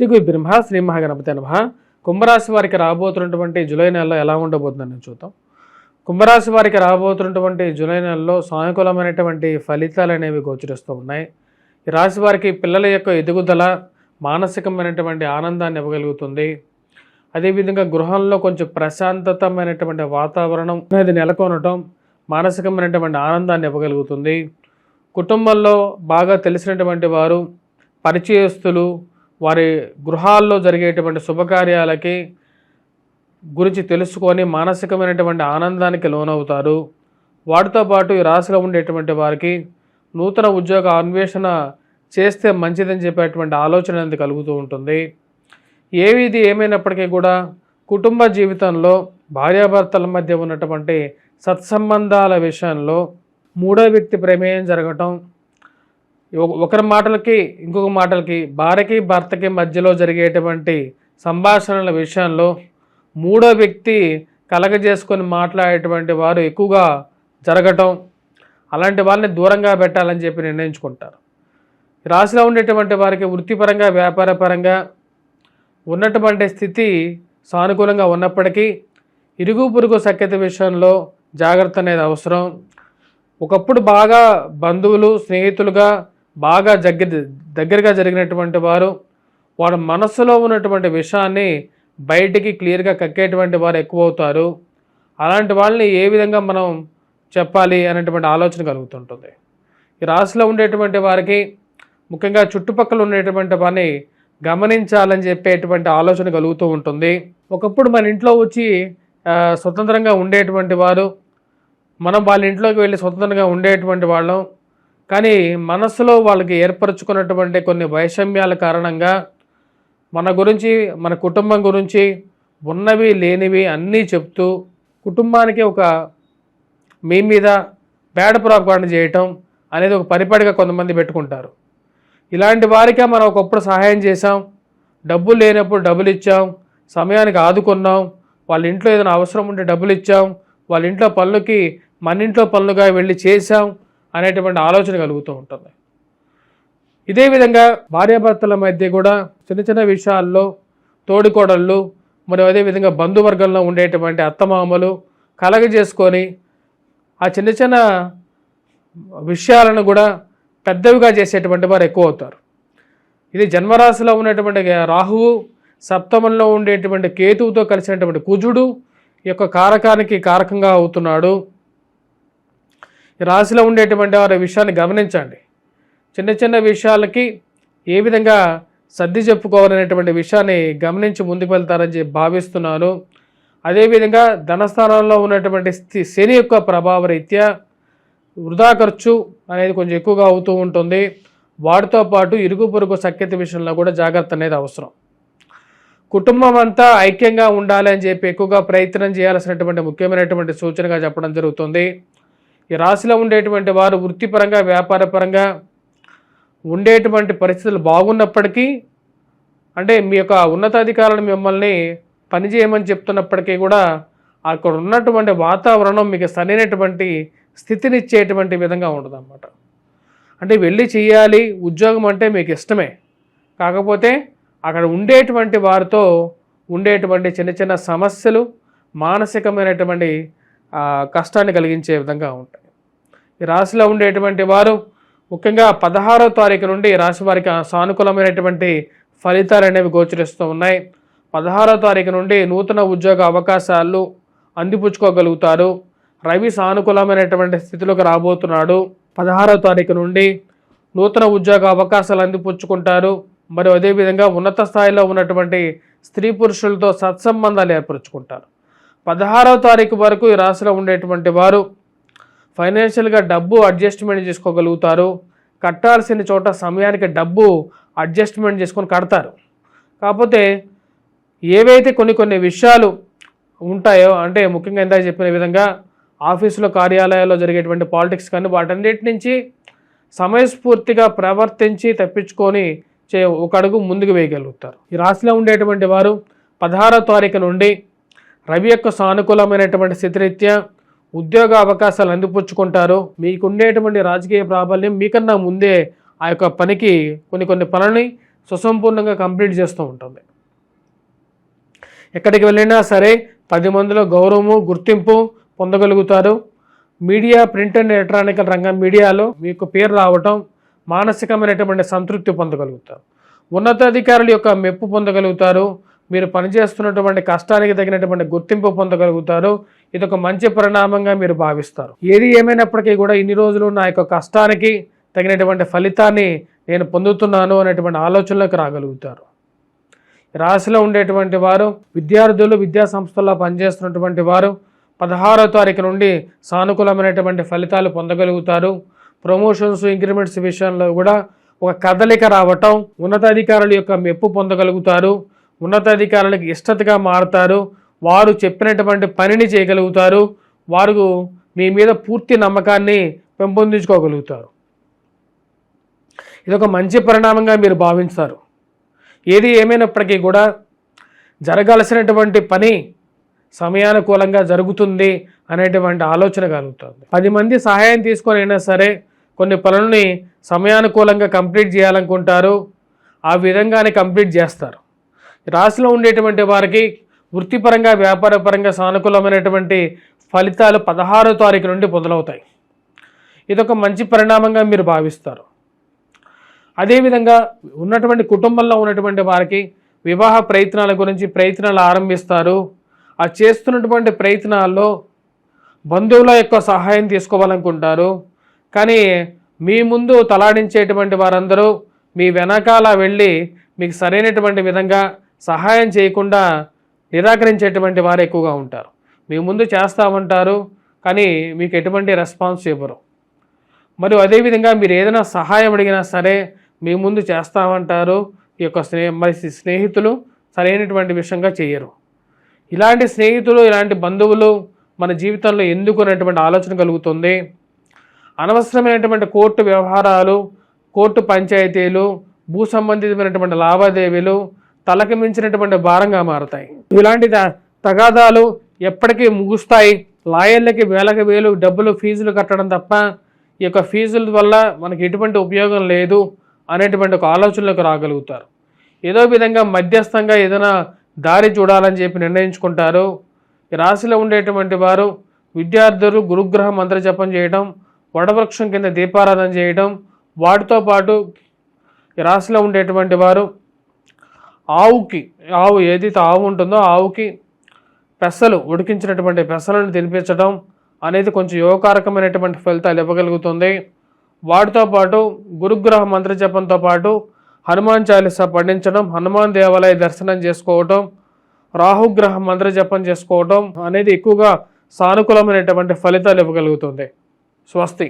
శ్రీ గురి బ్రహ్మ శ్రీ మహాగణపతి నమ. కుంభరాశి వారికి రాబోతున్నటువంటి జూలై నెలలో ఎలా ఉండబోతుందని చూద్దాం. కుంభరాశి వారికి రాబోతున్నటువంటి జూలై నెలలో సానుకూలమైనటువంటి ఫలితాలు అనేవి గోచరిస్తూ ఉన్నాయి. ఈ రాశి వారికి పిల్లల యొక్క ఎదుగుదల మానసికమైనటువంటి ఆనందాన్ని ఇవ్వగలుగుతుంది. అదేవిధంగా గృహంలో కొంచెం ప్రశాంతతమైనటువంటి వాతావరణం అనేది నెలకొనటం మానసికమైనటువంటి ఆనందాన్ని ఇవ్వగలుగుతుంది. కుటుంబంలో బాగా తెలిసినటువంటి వారు పరిచయస్తులు వారి గృహాల్లో జరిగేటువంటి శుభకార్యాలకి గురించి తెలుసుకొని మానసికమైనటువంటి ఆనందానికి లోనవుతారు. వాటితో పాటు ఈ రాశిలో ఉండేటువంటి వారికి నూతన ఉద్యోగ అన్వేషణ చేస్తే మంచిదని చెప్పేటువంటి ఆలోచన అనేది కలుగుతూ ఉంటుంది. ఏవి ఇది ఏమైనప్పటికీ కూడా కుటుంబ జీవితంలో భార్యాభర్తల మధ్య ఉన్నటువంటి సత్సంబంధాల విషయంలో మూడో వ్యక్తి ప్రమేయం జరగటం ఒకరి మాటలకి ఇంకొక మాటలకి భార్యకి భర్తకి మధ్యలో జరిగేటువంటి సంభాషణల విషయంలో మూడో వ్యక్తి కలగజేసుకొని మాట్లాడేటువంటి వారు ఎక్కువగా జరగటం అలాంటి వాళ్ళని దూరంగా పెట్టాలని చెప్పి నిర్ణయించుకుంటారు. రాశిలో ఉండేటువంటి వారికి వృత్తిపరంగా వ్యాపారపరంగా ఉన్నటువంటి స్థితి సానుకూలంగా ఉన్నప్పటికీ ఇరుగు పొరుగు సఖ్యత విషయంలో జాగ్రత్త అనేది అవసరం. ఒకప్పుడు బాగా బంధువులు స్నేహితులుగా బాగా జగ్గ దగ్గరగా జరిగినటువంటి వారు వాడు మనస్సులో ఉన్నటువంటి విషయాన్ని బయటికి క్లియర్గా కక్కేటువంటి వారు ఎక్కువ అవుతారు అలాంటి వాళ్ళని ఏ విధంగా మనం చెప్పాలి అనేటువంటి ఆలోచన కలుగుతుంటుంది. ఈ రాశిలో ఉండేటువంటి వారికి ముఖ్యంగా చుట్టుపక్కల ఉండేటువంటి పని గమనించాలని చెప్పేటువంటి ఆలోచన కలుగుతూ ఉంటుంది. ఒకప్పుడు మన ఇంట్లో వచ్చి స్వతంత్రంగా ఉండేటువంటి వారు మనం వాళ్ళ ఇంట్లోకి వెళ్ళి స్వతంత్రంగా ఉండేటువంటి వాళ్ళం. కానీ మనసులో వాళ్ళకి ఏర్పరచుకున్నటువంటి కొన్ని వైషమ్యాల కారణంగా మన గురించి మన కుటుంబం గురించి ఉన్నవి లేనివి అన్నీ చెప్తూ కుటుంబానికి ఒక మీ మీద బ్యాడ్ ప్రాపకాండ చేయటం అనేది ఒక పరిపాటిగా కొంతమంది పెట్టుకుంటారు. ఇలాంటి వారికే మనం ఒకప్పుడు సహాయం చేసాం డబ్బులు లేనప్పుడు డబ్బులు ఇచ్చాం. సమయానికి ఆదుకున్నాం. వాళ్ళ ఇంట్లో ఏదైనా అవసరం ఉంటే డబ్బులు ఇచ్చాం. వాళ్ళ ఇంట్లో పనులకి మన ఇంట్లో పనులుగా వెళ్ళి చేసాం అనేటువంటి ఆలోచన కలుగుతూ ఉంటుంది. ఇదే విధంగా భార్యాభర్తల మధ్య కూడా చిన్న చిన్న విషయాల్లో తోడికోడళ్ళు మరి అదేవిధంగా బంధువర్గంలో ఉండేటువంటి అత్తమామలు కలగజేసుకొని ఆ చిన్న చిన్న విషయాలను కూడా పెద్దవిగా చేసేటువంటి వారు ఎక్కువ అవుతారు. ఇది జన్మరాశిలో ఉన్నటువంటి రాహువు సప్తమంలో ఉండేటువంటి కేతువుతో కలిసినటువంటి కుజుడు ఈ యొక్క కారకానికి కారకంగా అవుతున్నాడు. రాశిలో ఉండేటువంటి వారి విషయాన్ని గమనించండి. చిన్న చిన్న విషయాలకి ఏ విధంగా సర్ది చెప్పుకోవాలనేటువంటి విషయాన్ని గమనించి ముందుకు వెళ్తారని భావిస్తున్నాను. అదేవిధంగా ధనస్థానంలో ఉన్నటువంటి శని యొక్క ప్రభావ రీత్యా వృధా ఖర్చు అనేది కొంచెం ఎక్కువగా అవుతూ ఉంటుంది. వాటితో పాటు ఇరుగు పొరుగు సఖ్యత విషయంలో కూడా జాగ్రత్త అనేది అవసరం. కుటుంబం అంతా ఐక్యంగా ఉండాలి అని చెప్పి ఎక్కువగా ప్రయత్నం చేయాల్సినటువంటి ముఖ్యమైనటువంటి సూచనగా చెప్పడం జరుగుతుంది. ఈ రాశిలో ఉండేటువంటి వారు వృత్తిపరంగా వ్యాపారపరంగా ఉండేటువంటి పరిస్థితులు బాగున్నప్పటికీ అంటే మీ యొక్క ఉన్నతాధికారులు మిమ్మల్ని పని చేయమని చెప్తున్నప్పటికీ కూడా అక్కడ ఉన్నటువంటి వాతావరణం మీకు సరైనటువంటి స్థితినిచ్చేటువంటి విధంగా ఉండదు అంటే వెళ్ళి చేయాలి ఉద్యోగం అంటే మీకు ఇష్టమే. కాకపోతే అక్కడ ఉండేటువంటి వారితో ఉండేటువంటి చిన్న చిన్న సమస్యలు మానసికమైనటువంటి కష్టాన్ని కలిగించే విధంగా ఉంటాయి. ఈ రాశిలో ఉండేటువంటి వారు ముఖ్యంగా పదహారో తారీఖు నుండి రాశి వారికి సానుకూలమైనటువంటి ఫలితాలు అనేవి గోచరిస్తూ ఉన్నాయి. పదహారో తారీఖు నుండి నూతన ఉద్యోగ అవకాశాలు అందిపుచ్చుకోగలుగుతారు. రవి సానుకూలమైనటువంటి స్థితిలోకి రాబోతున్నాడు. పదహారో తారీఖు నుండి నూతన ఉద్యోగ అవకాశాలు అందిపుచ్చుకుంటారు. మరియు అదేవిధంగా ఉన్నత స్థాయిలో ఉన్నటువంటి స్త్రీ పురుషులతో సత్సంబంధాలు ఏర్పరచుకుంటారు. పదహారవ తారీఖు వరకు ఈ రాశిలో ఉండేటువంటి వారు ఫైనాన్షియల్గా డబ్బు అడ్జస్ట్మెంట్ చేసుకోగలుగుతారు. కట్టాల్సిన చోట సమయానికి డబ్బు అడ్జస్ట్మెంట్ చేసుకొని కడతారు. కాకపోతే ఏవైతే కొన్ని కొన్ని విషయాలు ఉంటాయో అంటే ముఖ్యంగా ఇందాక చెప్పిన విధంగా ఆఫీసులో కార్యాలయాల్లో జరిగేటువంటి పాలిటిక్స్ కానీ వాటన్నిటి నుంచి సమయస్ఫూర్తిగా ప్రవర్తించి తప్పించుకొని చే ఒక అడుగు ముందుకు వేయగలుగుతారు. ఈ రాశిలో ఉండేటువంటి వారు పదహారో తారీఖు నుండి రవి యొక్క సానుకూలమైనటువంటి స్థితిరీత్యా ఉద్యోగ అవకాశాలు అందిపుచ్చుకుంటారు. మీకుండేటువంటి రాజకీయ ప్రాబల్యం మీకన్నా ముందే ఆ యొక్క పనికి కొన్ని కొన్ని పనులని సుసంపూర్ణంగా కంప్లీట్ చేస్తూ ఉంటుంది. ఎక్కడికి వెళ్ళినా సరే పది మందిలో గౌరవము గుర్తింపు పొందగలుగుతారు. మీడియా ప్రింట్ అండ్ ఎలక్ట్రానికల్ రంగం మీడియాలో మీకు పేరు రావటం మానసికమైనటువంటి సంతృప్తి పొందగలుగుతారు. ఉన్నతాధికారుల యొక్క మెప్పు పొందగలుగుతారు. మీరు పనిచేస్తున్నటువంటి కష్టానికి తగినటువంటి గుర్తింపు పొందగలుగుతారు. ఇది ఒక మంచి పరిణామంగా మీరు భావిస్తారు. ఏది ఏమైనప్పటికీ కూడా ఇన్ని రోజులు నా యొక్క కష్టానికి తగినటువంటి ఫలితాన్ని నేను పొందుతున్నాను అనేటువంటి ఆలోచనలోకి రాగలుగుతారు. రాశిలో ఉండేటువంటి వారు విద్యార్థులు విద్యా సంస్థల్లో పనిచేస్తున్నటువంటి వారు పదహారో తారీఖు నుండి సానుకూలమైనటువంటి ఫలితాలు పొందగలుగుతారు. ప్రమోషన్స్ ఇంక్రిమెంట్స్ విషయంలో కూడా ఒక కదలిక రావటం ఉన్నతాధికారుల యొక్క మెప్పు పొందగలుగుతారు. ఉన్నతాధికారులకు ఇష్టతగా మారతారు. వారు చెప్పినటువంటి పనిని చేయగలుగుతారు. వారు మీ మీద పూర్తి నమ్మకాన్ని పెంపొందించుకోగలుగుతారు. ఇది ఒక మంచి పరిణామంగా మీరు భావిస్తారు ఏది ఏమైనప్పటికీ కూడా జరగాల్సినటువంటి పని సమయానుకూలంగా జరుగుతుంది అనేటువంటి ఆలోచన కలుగుతుంది. పది మంది సహాయం తీసుకొని అయినా సరే కొన్ని పనులని సమయానుకూలంగా కంప్లీట్ చేయాలనుకుంటారు. ఆ విధంగానే కంప్లీట్ చేస్తారు. రాశిలో ఉండేటువంటి వారికి వృత్తిపరంగా వ్యాపారపరంగా సానుకూలమైనటువంటి ఫలితాలు పదహారో తారీఖు నుండి మొదలవుతాయి. ఇదొక మంచి పరిణామంగా మీరు భావిస్తారు. అదేవిధంగా ఉన్నటువంటి కుటుంబంలో ఉన్నటువంటి వారికి వివాహ ప్రయత్నాల గురించి ప్రయత్నాలు ఆరంభిస్తారు. ఆ చేస్తున్నటువంటి ప్రయత్నాల్లో బంధువుల యొక్క సహాయం తీసుకోవాలనుకుంటారు. కానీ మీ ముందు తలాడించేటువంటి వారందరూ మీ వెనకాల వెళ్ళి మీకు సరైనటువంటి విధంగా సహాయం చేయకుండా నిరాకరించేటువంటి వారు ఎక్కువగా ఉంటారు. మీ ముందు చేస్తామంటారు కానీ మీకు ఎటువంటి రెస్పాన్స్ ఇవ్వరు. మరియు అదేవిధంగా మీరు ఏదైనా సహాయం అడిగినా సరే మీ ముందు చేస్తామంటారు. ఈ యొక్క స్నేహ మరి స్నేహితులు సరైనటువంటి విషయంగా చేయరు. ఇలాంటి స్నేహితులు ఇలాంటి బంధువులు మన జీవితంలో ఎందుకు అనేటువంటి ఆలోచన కలుగుతుంది? అనవసరమైనటువంటి కోర్టు వ్యవహారాలు కోర్టు పంచాయతీలు భూ సంబంధితమైనటువంటి లావాదేవీలు తలకి మించినటువంటి భారంగా మారుతాయి. ఇలాంటి త- తగాదాలు ఎప్పటికీ ముగుస్తాయి. లాయర్లకి వేలకు వేలు డబ్బులు ఫీజులు కట్టడం తప్ప ఈ యొక్క ఫీజుల వల్ల మనకి ఎటువంటి ఉపయోగం లేదు అనేటువంటి ఒక ఆలోచనలకు రాగలుగుతారు. ఏదో విధంగా మధ్యస్థంగా ఏదైనా దారి చూడాలని చెప్పి నిర్ణయించుకుంటారు. ఈ రాశిలో ఉండేటువంటి వారు విద్యార్థులు గురుగ్రహ మంత్ర జపం చేయడం వడవృక్షం కింద దీపారాధన చేయడం వాటితో పాటు ఈ రాశిలో ఉండేటువంటి వారు ఆవుకి ఆవు ఏదైతే ఆవు ఉంటుందో ఆవుకి పెసలు ఉడికించినటువంటి పెసలను తినిపించడం అనేది కొంచెం యోగకారకమైనటువంటి ఫలితాలు ఇవ్వగలుగుతుంది. వాటితో పాటు గురుగ్రహ మంత్ర జపంతో పాటు హనుమాన్ చాలీసా పఠించడం హనుమాన్ దేవాలయ దర్శనం చేసుకోవటం రాహుగ్రహ మంత్ర జపం చేసుకోవటం అనేది ఎక్కువగా సానుకూలమైనటువంటి ఫలితాలు ఇవ్వగలుగుతుంది. స్వస్తి.